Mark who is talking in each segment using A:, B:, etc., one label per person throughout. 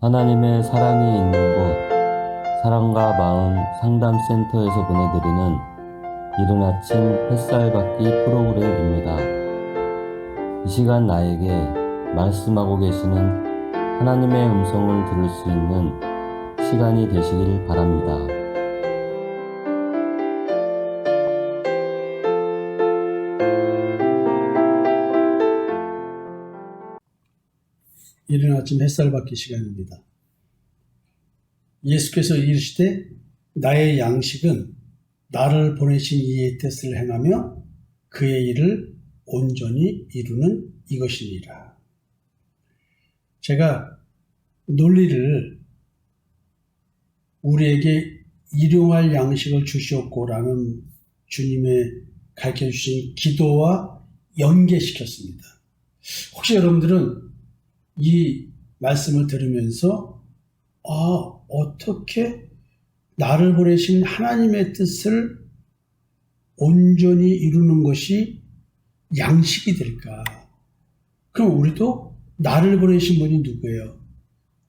A: 하나님의 사랑이 있는 곳, 사랑과 마음 상담센터에서 보내드리는 이른 아침 햇살 받기 프로그램입니다. 이 시간 나에게 말씀하고 계시는 하나님의 음성을 들을 수 있는 시간이 되시길 바랍니다.
B: 이른 아침 햇살 받기 시간입니다. 예수께서 이르시되 나의 양식은 나를 보내신 이의 뜻을 행하며 그의 일을 온전히 이루는 이것이니라. 제가 논리를 우리에게 일용할 양식을 주시옵고라는 주님의 가르쳐 주신 기도와 연계시켰습니다. 혹시 여러분들은 이 말씀을 들으면서 아 어떻게 나를 보내신 하나님의 뜻을 온전히 이루는 것이 양식이 될까? 그럼 우리도 나를 보내신 분이 누구예요?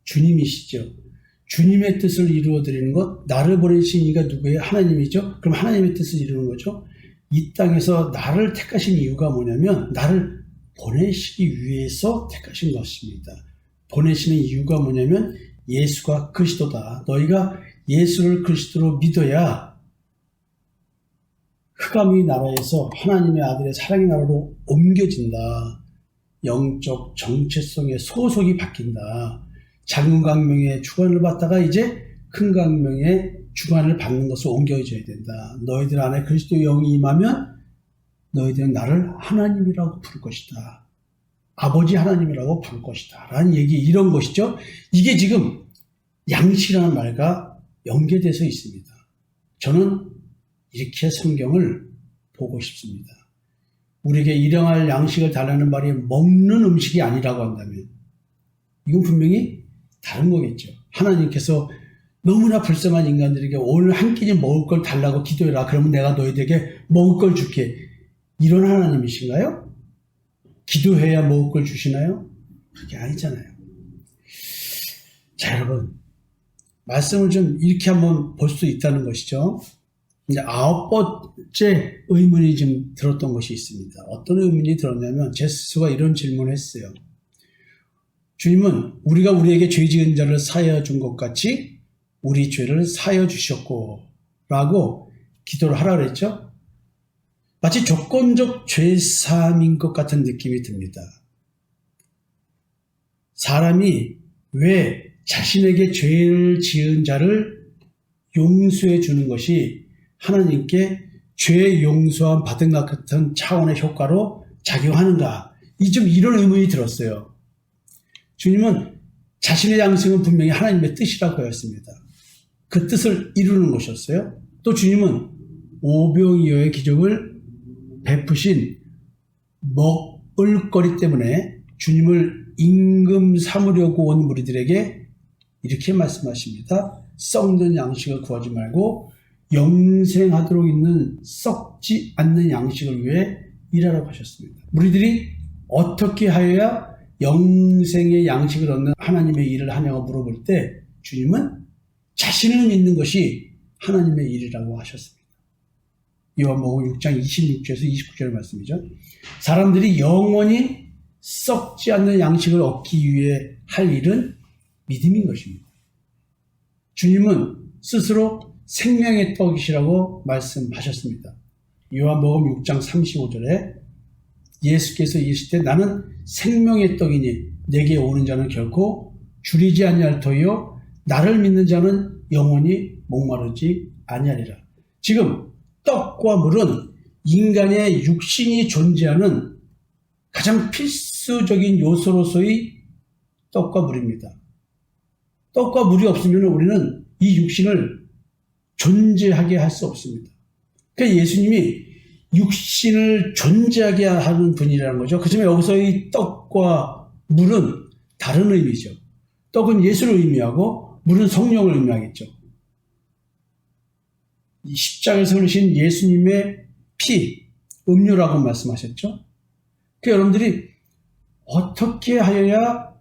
B: 주님이시죠. 주님의 뜻을 이루어 드리는 것, 나를 보내신 이가 누구예요? 하나님이죠. 그럼 하나님의 뜻을 이루는 거죠. 이 땅에서 나를 택하신 이유가 뭐냐면 나를 보내시기 위해서 택하신 것입니다. 보내시는 이유가 뭐냐면 예수가 그리스도다. 너희가 예수를 그리스도로 믿어야 흑암의 나라에서 하나님의 아들의 사랑의 나라로 옮겨진다. 영적 정체성의 소속이 바뀐다. 작은 강명의 주관을 받다가 이제 큰 강명의 주관을 받는 것을 옮겨줘야 된다. 너희들 안에 그리스도 영이 임하면 너희들은 나를 하나님이라고 부를 것이다. 아버지 하나님이라고 부를 것이다. 라는 얘기, 이런 것이죠. 이게 지금 양식이라는 말과 연계돼서 있습니다. 저는 이렇게 성경을 보고 싶습니다. 우리에게 일용할 양식을 달라는 말이 먹는 음식이 아니라고 한다면, 이건 분명히 다른 거겠죠. 하나님께서 너무나 불쌍한 인간들에게 오늘 한 끼니 먹을 걸 달라고 기도해라. 그러면 내가 너희들에게 먹을 걸 줄게. 이런 하나님이신가요? 기도해야 먹을 걸 주시나요? 그게 아니잖아요. 자, 여러분. 말씀을 좀 이렇게 한번 볼 수 있다는 것이죠. 이제 아홉 번째 의문이 좀 들었던 것이 있습니다. 어떤 의문이 들었냐면, 제 스스로가 이런 질문을 했어요. 주님은 우리가 우리에게 죄 지은 자를 사하여 준 것 같이 우리 죄를 사하여 주셨고, 라고 기도를 하라 그랬죠? 마치 조건적 죄사함인 것 같은 느낌이 듭니다. 사람이 왜 자신에게 죄를 지은 자를 용서해 주는 것이 하나님께 죄 용서함 받은 것 같은 차원의 효과로 작용하는가? 이 좀 이런 의문이 들었어요. 주님은 자신의 양식은 분명히 하나님의 뜻이라고 하였습니다. 그 뜻을 이루는 것이었어요. 또 주님은 오병이어의 기적을 베푸신 먹을 거리 때문에 주님을 임금 삼으려고 온 무리들에게 이렇게 말씀하십니다. 썩는 양식을 구하지 말고 영생하도록 있는 썩지 않는 양식을 위해 일하라고 하셨습니다. 무리들이 어떻게 하여야 영생의 양식을 얻는 하나님의 일을 하냐고 물어볼 때 주님은 자신을 믿는 것이 하나님의 일이라고 하셨습니다. 요한복음 6장 26절에서 29절 말씀이죠. 사람들이 영원히 썩지 않는 양식을 얻기 위해 할 일은 믿음인 것입니다. 주님은 스스로 생명의 떡이시라고 말씀하셨습니다. 요한복음 6장 35절에 예수께서 이르시되 나는 생명의 떡이니 내게 오는 자는 결코 줄이지 아니할 터이요 나를 믿는 자는 영원히 목마르지 아니하리라. 지금 떡과 물은 인간의 육신이 존재하는 가장 필수적인 요소로서의 떡과 물입니다. 떡과 물이 없으면 우리는 이 육신을 존재하게 할 수 없습니다. 그러니까 예수님이 육신을 존재하게 하는 분이라는 거죠. 그렇지만 여기서의 떡과 물은 다른 의미죠. 떡은 예수를 의미하고 물은 성령을 의미하겠죠. 이 십자가에서 흘리신 예수님의 피, 음료라고 말씀하셨죠. 그 여러분들이 어떻게 하여야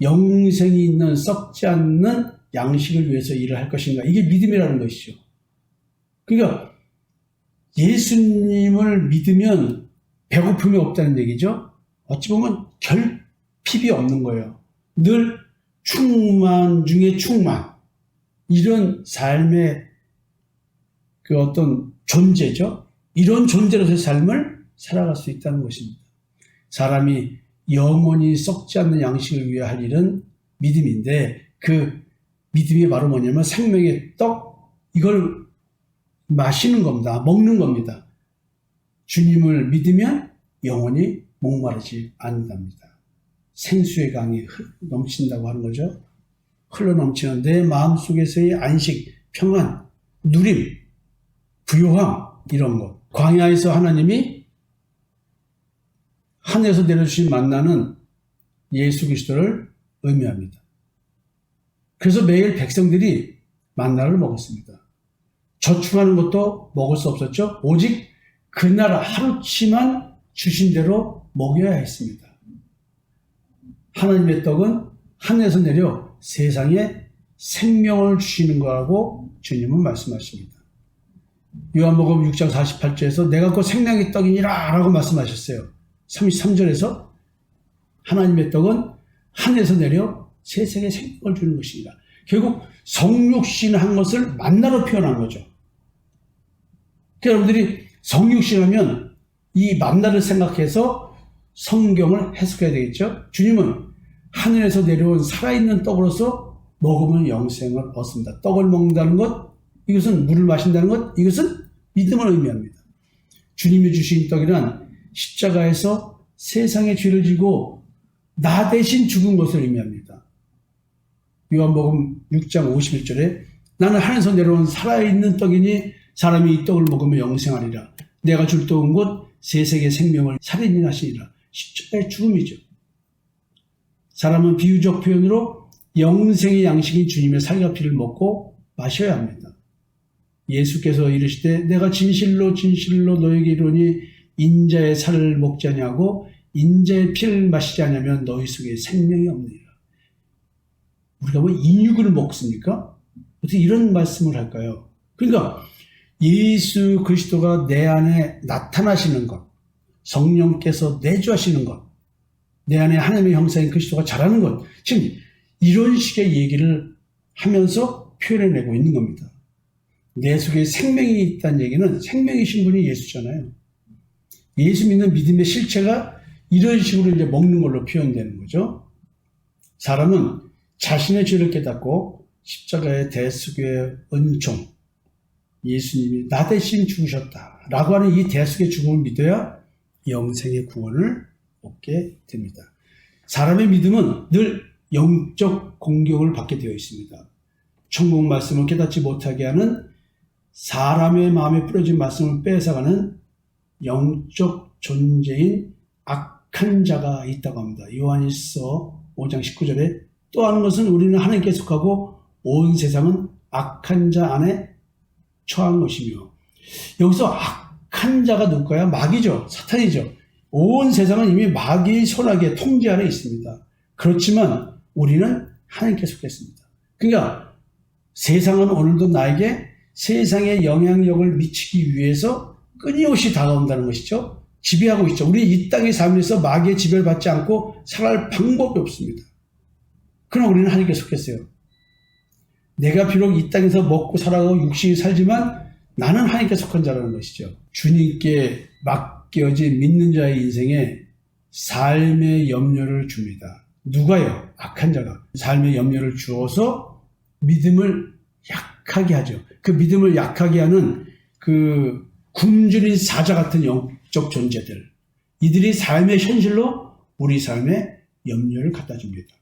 B: 영생이 있는 썩지 않는 양식을 위해서 일을 할 것인가? 이게 믿음이라는 것이죠. 그러니까 예수님을 믿으면 배고픔이 없다는 얘기죠. 어찌 보면 결핍이 없는 거예요. 늘 충만 중에 충만. 이런 삶의 그 어떤 존재죠. 이런 존재로서의 삶을 살아갈 수 있다는 것입니다. 사람이 영원히 썩지 않는 양식을 위해 할 일은 믿음인데 그 믿음이 바로 뭐냐면 생명의 떡 이걸 마시는 겁니다. 먹는 겁니다. 주님을 믿으면 영원히 목마르지 않는답니다. 생수의 강이 흘- 넘친다고 하는 거죠. 흘러 넘치는 내 마음속에서의 안식, 평안, 누림, 부요함 이런 것. 광야에서 하나님이 하늘에서 내려주신 만나는 예수 그리스도를 의미합니다. 그래서 매일 백성들이 만나를 먹었습니다. 저축하는 것도 먹을 수 없었죠. 오직 그날 하루치만 주신 대로 먹여야 했습니다. 하나님의 떡은 하늘에서 내려 세상에 생명을 주시는 거라고 주님은 말씀하십니다. 요한복음 6장 48절에서 내가 곧 생명의 떡이니라 라고 말씀하셨어요. 33절에서 하나님의 떡은 하늘에서 내려 세상에 생명을 주는 것입니다. 결국 성육신 한 것을 만나로 표현한 거죠. 그러니까 여러분들이 성육신 하면 이 만나를 생각해서 성경을 해석해야 되겠죠. 주님은 하늘에서 내려온 살아있는 떡으로서 먹으면 영생을 얻습니다. 떡을 먹는다는 것, 이것은 물을 마신다는 것, 이것은 믿음을 의미합니다. 주님이 주신 떡이란 십자가에서 세상의 죄를 지고 나 대신 죽은 것을 의미합니다. 요한복음 6장 51절에 나는 하늘에서 내려온 살아있는 떡이니 사람이 이 떡을 먹으면 영생하리라. 내가 줄 떡은 곧 세상의 생명을 살인이 하시니라. 십자가의 죽음이죠. 사람은 비유적 표현으로 영생의 양식인 주님의 살과 피를 먹고 마셔야 합니다. 예수께서 이르시되 내가 진실로 진실로 너에게 이르니 인자의 살을 먹지 아니하고 인자의 피를 마시지 않으면 너희 속에 생명이 없느니라. 우리가 뭐 인육을 먹습니까? 어떻게 이런 말씀을 할까요? 그러니까 예수 그리스도가 내 안에 나타나시는 것, 성령께서 내주하시는 것, 내 안에 하나님의 형상인 그리스도가 자라는 것, 지금 이런 식의 얘기를 하면서 표현해내고 있는 겁니다. 내 속에 생명이 있다는 얘기는 생명이신 분이 예수잖아요. 예수 믿는 믿음의 실체가 이런 식으로 이제 먹는 걸로 표현되는 거죠. 사람은 자신의 죄를 깨닫고 십자가의 대속의 은총, 예수님이 나 대신 죽으셨다 라고 하는 이 대속의 죽음을 믿어야 영생의 구원을 얻게 됩니다. 사람의 믿음은 늘 영적 공격을 받게 되어 있습니다. 천국 말씀을 깨닫지 못하게 하는 사람의 마음에 뿌려진 말씀을 뺏어가는 영적 존재인 악한 자가 있다고 합니다. 요한일서 5장 19절에 또 하는 것은 우리는 하나님께 속하고 온 세상은 악한 자 안에 처한 것이며 여기서 악한 자가 누굴까요? 마귀죠. 사탄이죠. 온 세상은 이미 마귀의 손아귀의 통제 아래 있습니다. 그렇지만 우리는 하나님께 속했습니다. 그러니까 세상은 오늘도 나에게 세상에 영향력을 미치기 위해서 끊임없이 다가온다는 것이죠. 지배하고 있죠. 우리 이 땅의 삶에서 마귀의 지배를 받지 않고 살아갈 방법이 없습니다. 그러나 우리는 하나님께 속했어요. 내가 비록 이 땅에서 먹고 살아가고 육신이 살지만 나는 하나님께 속한 자라는 것이죠. 주님께 맡겨진 믿는 자의 인생에 삶의 염려를 줍니다. 누가요? 악한 자가 삶의 염려를 주어서 믿음을 약 하게 하죠. 그 믿음을 약하게 하는 그 굶주린 사자 같은 영적 존재들. 이들이 삶의 현실로 우리 삶에 염려를 갖다 줍니다.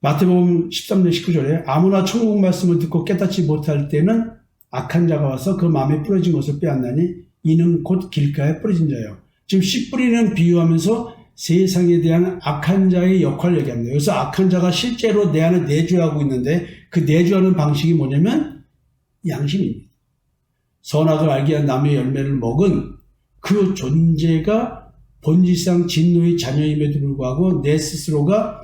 B: 마태복음 13장 19절에 아무나 천국 말씀을 듣고 깨닫지 못할 때는 악한 자가 와서 그 마음에 뿌려진 것을 빼앗나니 이는 곧 길가에 뿌려진 자예요. 지금 씨 뿌리는 비유하면서 세상에 대한 악한 자의 역할을 얘기합니다. 여기서 악한 자가 실제로 내 안에 내주하고 있는데 그 내주하는 방식이 뭐냐면 양심입니다. 선악을 알게 한 남의 열매를 먹은 그 존재가 본질상 진노의 자녀임에도 불구하고 내 스스로가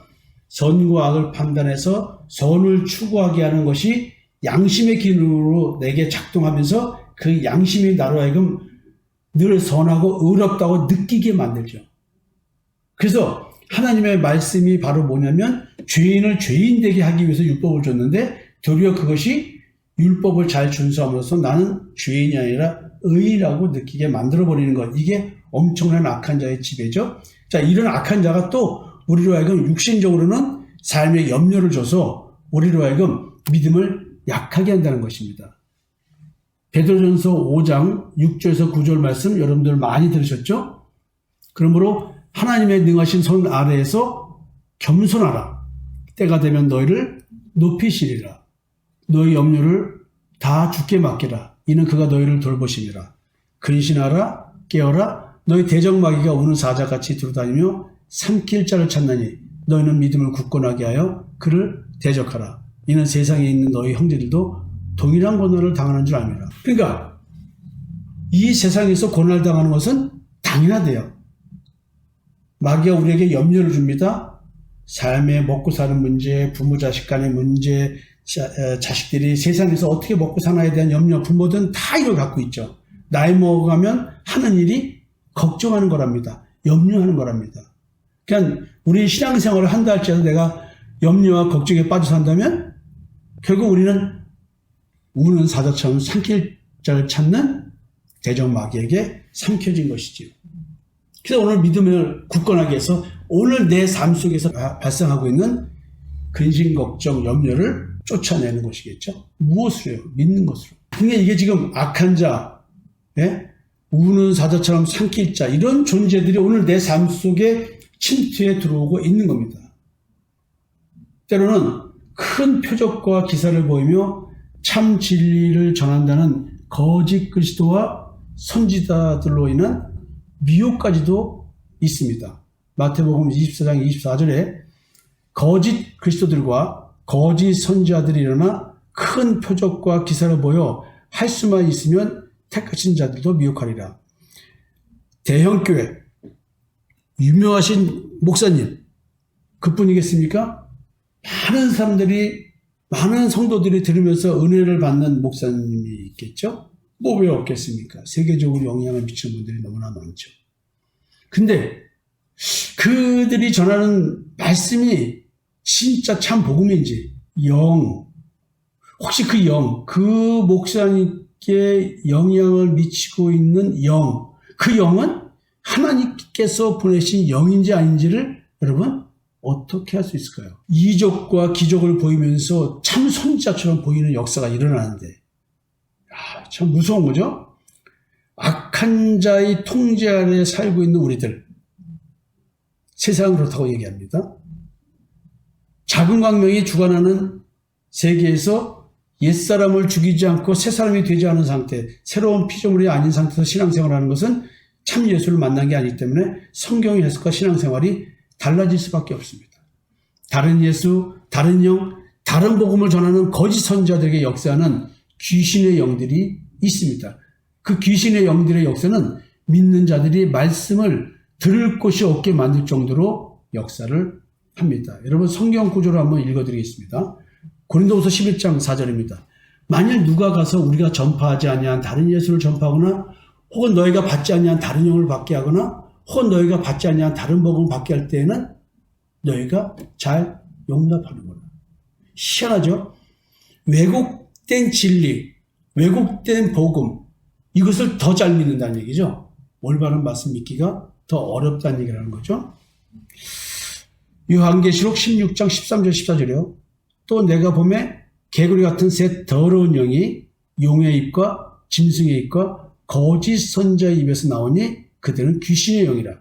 B: 선과 악을 판단해서 선을 추구하게 하는 것이 양심의 기능으로 내게 작동하면서 그 양심이 나로 하여금 늘 선하고 의롭다고 느끼게 만들죠. 그래서 하나님의 말씀이 바로 뭐냐면 죄인을 죄인 되게 하기 위해서 율법을 줬는데 도리어 그것이 율법을 잘 준수함으로써 나는 죄인이 아니라 의라고 느끼게 만들어 버리는 것. 이게 엄청난 악한 자의 지배죠. 자, 이런 악한 자가 또 우리로 하여금 육신적으로는 삶의 염려를 줘서 우리로 하여금 믿음을 약하게 한다는 것입니다. 베드로전서 5장 6절에서 9절 말씀 여러분들 많이 들으셨죠? 그러므로 하나님의 능하신 손 아래에서 겸손하라. 때가 되면 너희를 높이시리라. 너희 염려를 다 죽게 맡기라. 이는 그가 너희를 돌보시니라. 근신하라, 깨어라. 너희 대적마귀가 오는 사자같이 두루다니며 삼킬 자를 찾나니 너희는 믿음을 굳건하게 하여 그를 대적하라. 이는 세상에 있는 너희 형제들도 동일한 고난을 당하는 줄 압니다. 그러니까 이 세상에서 고난을 당하는 것은 당연하대요. 마귀가 우리에게 염려를 줍니다. 삶에 먹고 사는 문제, 부모 자식 간의 문제, 자, 에, 자식들이 세상에서 어떻게 먹고 사나에 대한 염려, 부모들은 다 이걸 갖고 있죠. 나이 먹어가면 하는 일이 걱정하는 거랍니다. 염려하는 거랍니다. 그냥 우리 신앙생활을 한다 할지라도 내가 염려와 걱정에 빠져 산다면 결국 우리는 우는 사자처럼 삼킬 자를 찾는 대적 마귀에게 삼켜진 것이지요. 그래서 오늘 믿음을 굳건하게 해서 오늘 내 삶 속에서 바- 발생하고 있는 근심, 걱정, 염려를 쫓아내는 것이겠죠. 무엇으로요? 믿는 것으로. 근데 이게 지금 악한 자, 예? 우는 사자처럼 삼킬 자, 이런 존재들이 오늘 내 삶 속에 침투해 들어오고 있는 겁니다. 때로는 큰 표적과 기사를 보이며 참 진리를 전한다는 거짓 그리스도와 선지자들로 인한 미혹까지도 있습니다. 마태복음 24장 24절에 거짓 그리스도들과 거짓 선지자들이 일어나 큰 표적과 기사를 보여 할 수만 있으면 택하신 자들도 미혹하리라. 대형교회 유명하신 목사님 그뿐이겠습니까? 많은 사람들이 많은 성도들이 들으면서 은혜를 받는 목사님이 있겠죠? 뭐 왜 없겠습니까? 세계적으로 영향을 미치는 분들이 너무나 많죠. 근데 그들이 전하는 말씀이 진짜 참 복음인지 영 혹시 그 영, 그 목사님께 영향을 미치고 있는 영, 그 영은 하나님께서 보내신 영인지 아닌지를 여러분 어떻게 할 수 있을까요? 이적과 기적을 보이면서 참 선지자처럼 보이는 역사가 일어나는데 야, 참 무서운 거죠? 악한 자의 통제 아래 살고 있는 우리들 세상은 그렇다고 얘기합니다. 작은 광명이 주관하는 세계에서 옛사람을 죽이지 않고 새사람이 되지 않은 상태, 새로운 피조물이 아닌 상태에서 신앙생활을 하는 것은 참 예수를 만난 게 아니기 때문에 성경의 해석과 신앙생활이 달라질 수밖에 없습니다. 다른 예수, 다른 영, 다른 복음을 전하는 거짓 선지자들에게 역사하는 귀신의 영들이 있습니다. 그 귀신의 영들의 역사는 믿는 자들이 말씀을 들을 곳이 없게 만들 정도로 역사를 합니다. 여러분 성경 구조를 한번 읽어드리겠습니다. 고린도후서 11장 4절입니다. 만일 누가 가서 우리가 전파하지 아니한 다른 예수를 전파하거나 혹은 너희가 받지 아니한 다른 영을 받게 하거나 혹은 너희가 받지 아니한 다른 복음을 받게 할 때에는 너희가 잘 용납하는구나. 희한하죠? 왜곡된 진리, 왜곡된 복음, 이것을 더 잘 믿는다는 얘기죠. 올바른 말씀 믿기가 더 어렵다는 얘기를 하는 거죠. 요한계시록 16장 13절 14절이요. 또 내가 봄에 개구리 같은 새 더러운 영이 용의 입과 짐승의 입과 거짓 선자의 입에서 나오니 그들은 귀신의 영이라.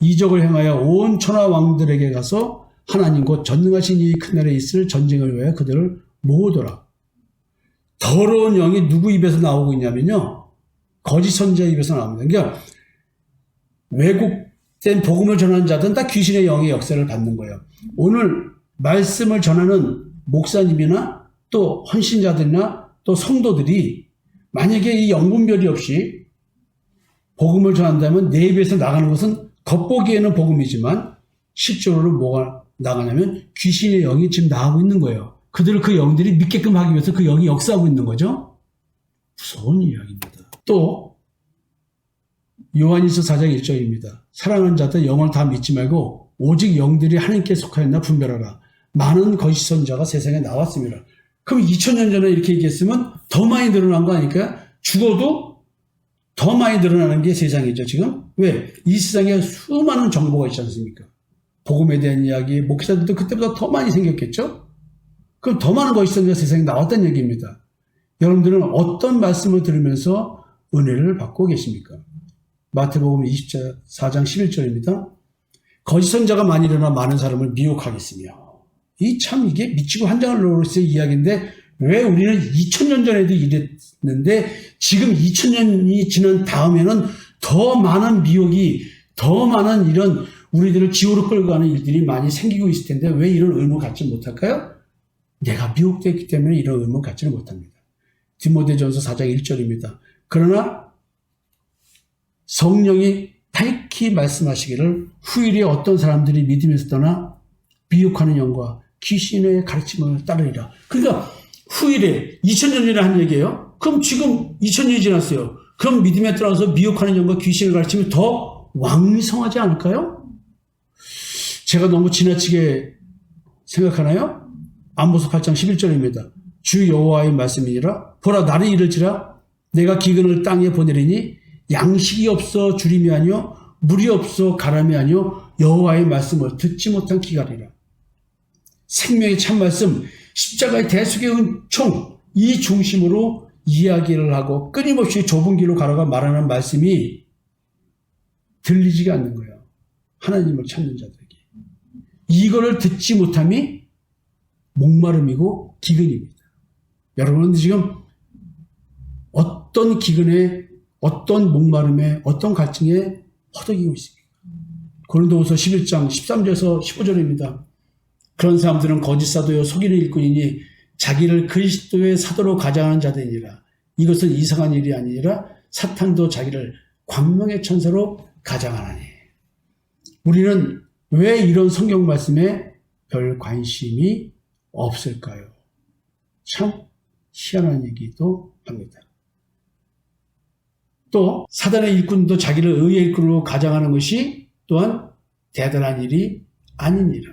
B: 이적을 행하여 온 천하 왕들에게 가서 하나님 곧 전능하신 이큰 나라에 있을 전쟁을 위하여 그들을 모으더라. 더러운 영이 누구 입에서 나오고 있냐면요. 거짓 선자의 입에서 나옵니다. 그러니까 왜곡된 복음을 전하는 자들은 다 귀신의 영의 역사를 받는 거예요. 오늘 말씀을 전하는 목사님이나 또 헌신자들이나 또 성도들이 만약에 이 영분별이 없이 복음을 전한다면 내 입에서 나가는 것은 겉보기에는 복음이지만 실제로는 뭐가 나가냐면 귀신의 영이 지금 나가고 있는 거예요. 그들을 그 영들이 믿게끔 하기 위해서 그 영이 역사하고 있는 거죠. 무서운 이야기입니다. 또 요한일서 4장 1절입니다. 사랑하는 자들 영을 다 믿지 말고 오직 영들이 하나님께 속하였나 분별하라. 많은 거짓 선자가 세상에 나왔습니다. 그럼 2000년 전에 이렇게 얘기했으면 더 많이 늘어난 거 아닐까요? 죽어도 더 많이 늘어나는 게 세상이죠, 지금. 왜? 이 세상에 수많은 정보가 있지 않습니까? 복음에 대한 이야기, 목사들도 그때보다 더 많이 생겼겠죠? 그럼 더 많은 거짓 선자가 세상에 나왔다는 얘기입니다. 여러분들은 어떤 말씀을 들으면서 은혜를 받고 계십니까? 마태복음 24장 11절입니다. 거짓 선자가 많이 일어나 많은 사람을 미혹하겠으며 이 참 이게 미치고 한장을 놓을수의 이야기인데 왜 우리는 2000년 전에도 이랬는데 지금 2000년이 지난 다음에는 더 많은 미혹이 더 많은 이런 우리들을 지옥으로 끌고 가는 일들이 많이 생기고 있을 텐데 왜 이런 의무 갖지 못할까요? 내가 미혹됐기 때문에 이런 의무 갖지는 못합니다. 디모데전서 4장 1절입니다. 그러나 성령이 밝히 말씀하시기를 후일에 어떤 사람들이 믿음에서 떠나 미혹하는 영과 귀신의 가르침을 따르리라. 그러니까 후일에 2000년 전에 한 얘기예요. 그럼 지금 2000년이 지났어요. 그럼 믿음에 따라서 미혹하는 영과 귀신의 가르침이 더 왕성하지 않을까요? 제가 너무 지나치게 생각하나요? 안보서 8장 11절입니다. 주 여호와의 말씀이니라 보라 날이 이를지라 내가 기근을 땅에 보내리니 양식이 없어 주림이 아니요 물이 없어 가람이 아니요 여호와의 말씀을 듣지 못한 기갈이라 생명의 참 말씀 십자가의 대속의 은총 이 중심으로 이야기를 하고 끊임없이 좁은 길로 가라가 말하는 말씀이 들리지가 않는 거예요. 하나님을 찾는 자들에게. 이거를 듣지 못함이 목마름이고 기근입니다. 여러분은 지금 어떤 기근에 어떤 목마름에 어떤 갈증에 허덕이고 있습니까? 고린도후서 11장 13절에서 15절입니다. 그런 사람들은 거짓 사도요 속이는 일꾼이니 자기를 그리스도의 사도로 가장하는 자들이니라. 이것은 이상한 일이 아니라 사탄도 자기를 광명의 천사로 가장하나니. 우리는 왜 이런 성경 말씀에 별 관심이 없을까요? 참 희한한 얘기도 합니다. 또 사단의 일꾼도 자기를 의의 일꾼으로 가장하는 것이 또한 대단한 일이 아니니라.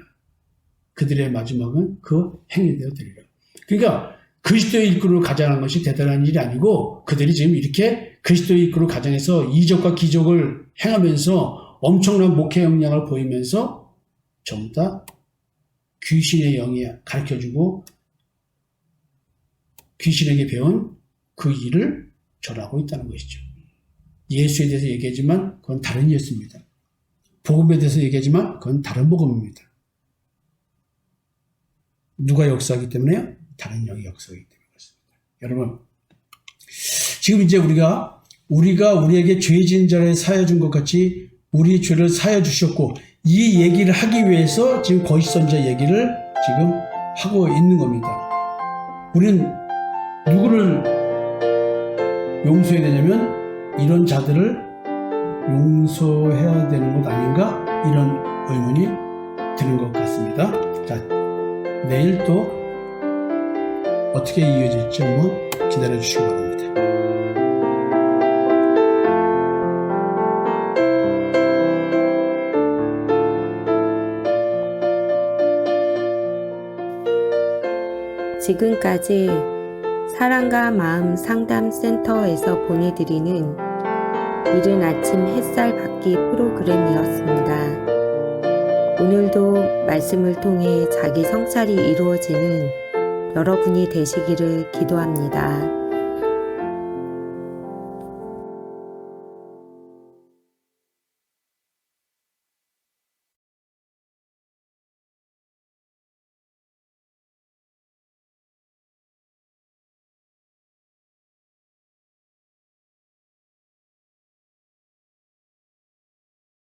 B: 그들의 마지막은 그 행위되어 되리라. 그러니까 그리스도의 일꾼으로 가장하는 것이 대단한 일이 아니고 그들이 지금 이렇게 그리스도의 일꾼으로 가장해서 이적과 기적을 행하면서 엄청난 목회 역량을 보이면서 전부 다 귀신의 영이 가르쳐주고 귀신에게 배운 그 일을 전하고 있다는 것이죠. 예수에 대해서 얘기하지만 그건 다른 예수입니다. 복음에 대해서 얘기하지만 그건 다른 복음입니다. 누가 역사하기 때문에요? 다른 영이 역사하기 때문에 그렇습니다. 여러분, 지금 이제 우리가 우리가 우리에게 죄진 자를 사여 준 것 같이 우리 죄를 사여 주셨고 이 얘기를 하기 위해서 지금 거짓 선자 얘기를 지금 하고 있는 겁니다. 우리는 누구를 용서해야 되냐면 이런 자들을 용서해야 되는 것 아닌가 이런 의문이 드는 것 같습니다. 자, 내일 또 어떻게 이어질지 한번 기다려 주시기 바랍니다.
C: 지금까지 사랑과 마음 상담 센터에서 보내드리는 이른 아침 햇살 받기 프로그램이었습니다. 오늘도 말씀을 통해 자기 성찰이 이루어지는 여러분이 되시기를 기도합니다.